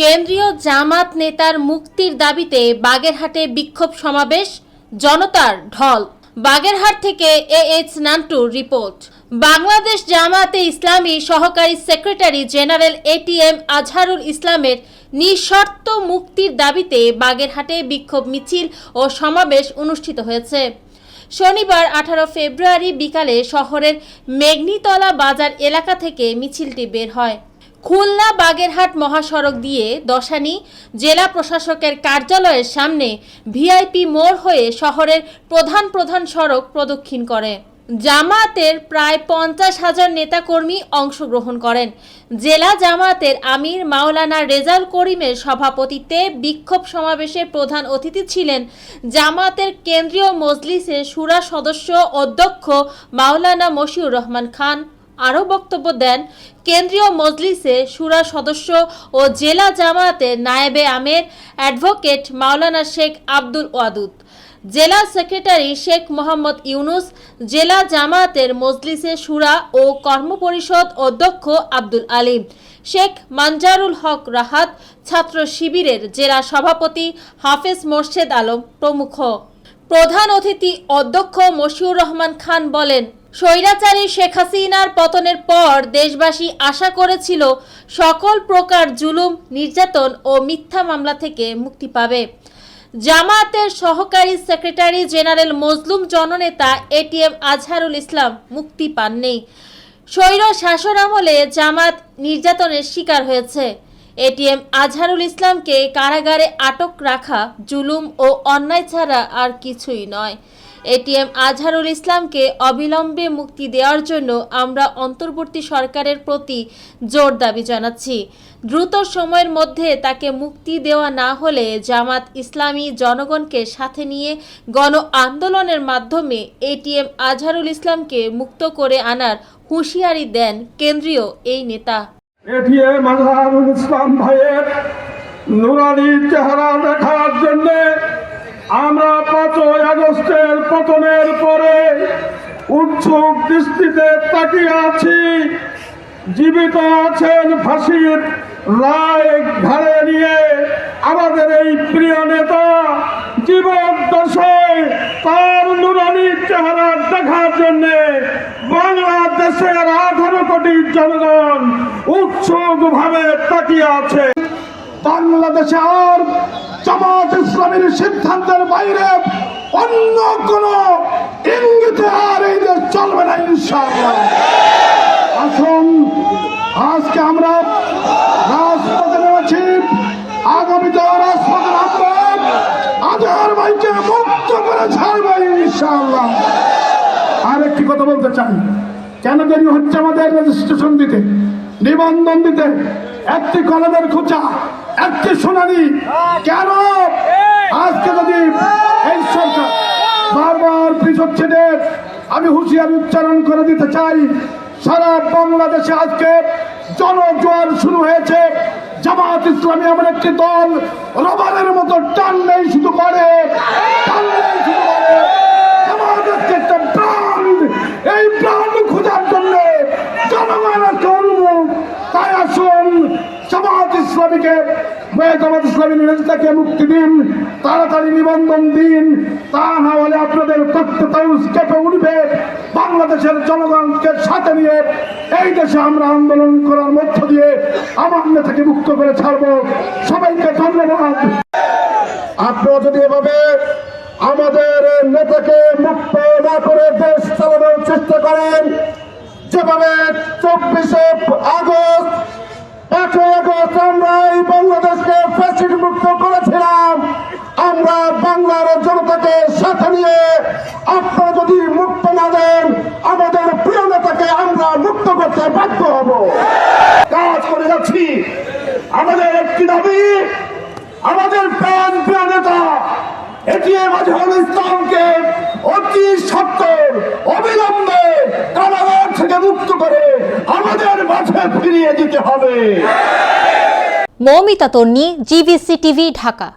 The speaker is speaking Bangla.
কেন্দ্রীয় জামাত নেতার মুক্তির দাবিতে বাগেরহাটে বিক্ষোভ সমাবেশ, জনতার ঢল। বাগেরহাট থেকে এ এইচ নান্টুর রিপোর্ট। বাংলাদেশ জামাতে ইসলামী সহকারী সেক্রেটারি জেনারেল এটিএম আজহারুল ইসলামের নিঃশর্ত মুক্তির দাবিতে বাগেরহাটে বিক্ষোভ মিছিল ও সমাবেশ অনুষ্ঠিত হয়েছে। শনিবার আঠারো ফেব্রুয়ারি বিকালে শহরের মেঘনিতলা বাজার এলাকা থেকে মিছিলটি বের হয়। খুলনা বাগেরহাট মহাসড়ক দিয়ে দশানী জেলা প্রশাসকের কার্যালয়ের সামনে ভিআইপি মোড় হয়ে শহরের প্রধান প্রধান সড়ক প্রদক্ষিণ করে। জামায়াতের প্রায় পঞ্চাশ হাজার নেতাকর্মী অংশগ্রহণ করেন। জেলা জামায়াতের আমির মাওলানা রেজাল করিমের সভাপতিত্বে বিক্ষোভ সমাবেশে প্রধান অতিথি ছিলেন জামায়াতের কেন্দ্রীয় মজলিসের সুরা সদস্য অধ্যক্ষ মাওলানা মশিউর রহমান খান। আরও বক্তব্য দেন কেন্দ্রীয় মজলিসে সুরা সদস্য ও জেলা জামায়াতের নায়েবে আমের অ্যাডভোকেট মাওলানা শেখ আব্দুল ওয়াদুদ। জেলা সেক্রেটারি শেখ মোহাম্মদ ইউনুস, জেলা জামায়াতের মজলিসে সুরা ও কর্মপরিষদ অধ্যক্ষ আব্দুল আলিম, শেখ মানজারুল হক রাহাত, ছাত্র শিবিরের জেলা সভাপতি হাফেজ মোর্শেদ আলম প্রমুখ। প্রধান অতিথি অধ্যক্ষ মশিউর রহমান খান বলেন স্বৈরাচারী শেখ হাসিনার পতনের পর দেশবাসী আশা করেছিল সকল প্রকার জুলুম, নির্যাতন ও মিথ্যা মামলা থেকে মুক্তি পাবে। জামায়াতের সহকারী সেক্রেটারি জেনারেল মজলুম জননেতা এটিএম আজহারুল ইসলাম মুক্তি পাননি। স্বৈর শাসন আমলে জামাত নির্যাতনের শিকার হয়েছে। এটিএম আজহারুল ইসলামকে কারাগারে আটক রাখা জুলুম ও অন্যায় ছাড়া আর কিছুই নয়। এটিএম আজহারুল ইসলামকে অবিলম্বে মুক্তি দেওয়ার জন্য আমরা অন্তর্বর্তী সরকারের প্রতি জোর দাবি জানাচ্ছি। দ্রুত সময়ের মধ্যে তাকে মুক্তি দেওয়া না হলে জামাত ইসলামী জনগণকে সাথে নিয়ে গণ আন্দোলনের মাধ্যমে এটিএম আজহারুল ইসলামকে মুক্ত করে আনার হুঁশিয়ারি দেন কেন্দ্রীয় এই নেতা। এটিএম আজহারুল ইসলাম ভাইয়ের নুরানি চেহারা দেখার জন্য আমরা পাঁচই আগস্টের পতনের পরে উৎসুক দৃষ্টিতে তাকিয়ে আছি। জীবিত আছেন ফাঁসির রায় ঘাড়ে নিয়ে আমাদের এই প্রিয় নেতা জীবন দশায় তার নুরানি চেহারা দেখার জন্য বাংলাদেশের আঠারো কোটি জনগণ উৎসুক ভাবে তাকিয়ে আছে। বাংলাদেশে আর জামাত ইসলামের সিদ্ধান্তের বাইরে অন্য কোন ইঙ্গিতে আর এই দেশ চলবে না, ইনশাআল্লাহ। আসুন, আজকে আমরা মুক্ত করে ছাড়বে ইনশাআল্লাহ। আর একটি কথা বলতে চাই। কেন দেরি হচ্ছে আমাদের রেজিস্ট্রেশন দিতে, নিবন্ধন দিতে, একটি কলেজের খোঁচা, একটি কেন? আজকে যদি এই সরকার বারবার দেশ আমি হুঁশিয়ারি উচ্চারণ করে দিতে চাই, সারা বাংলাদেশে আজকে জনজোয়ার শুরু হয়েছে। জামাত ইসলামী এমন একটি দল রবারের মতো টানলেই শুধু পারে টানলেই শুধু পারে আমাদেরকে একটা প্রাণ এই প্রাণ খোঁজার জন্য জনগণ আজকে উন্মুখ তাই আসুন জামাত বাংলাদেশের জনগণকে সাথে নিয়ে এই দেশে আমরা আন্দোলন করার মধ্য দিয়ে আমার নেতাকে মুক্ত করে ছাড়বো। সবাইকে ধন্যবাদ। আপনারা যদি এভাবে আমাদের নেতাকে মুক্ত না করে দেশ চালানোর চেষ্টা করেন, যেভাবে চব্বিশে আগস্ট পাঁচই আগস্ট আমরা মুক্ত করেছিলাম। আমরা বাংলার জনতাকে সাথে নিয়ে আপনারা যদি মুক্ত না দেন, আমাদের প্রিয় নেতাকে আমরা মুক্ত করতে বাধ্য হব। কাজ করে যাচ্ছি। আমাদের একটি দাবি, আমাদের প্রাণ প্রিয় নেতা এটিএম আজহারুল ইসলামকে অতি সত্তর অবিলম্বে কারাগার থেকে মুক্ত করে আমাদের মাঝে ফিরিয়ে দিতে হবে। Moumita Tonni GVC TV Dhaka.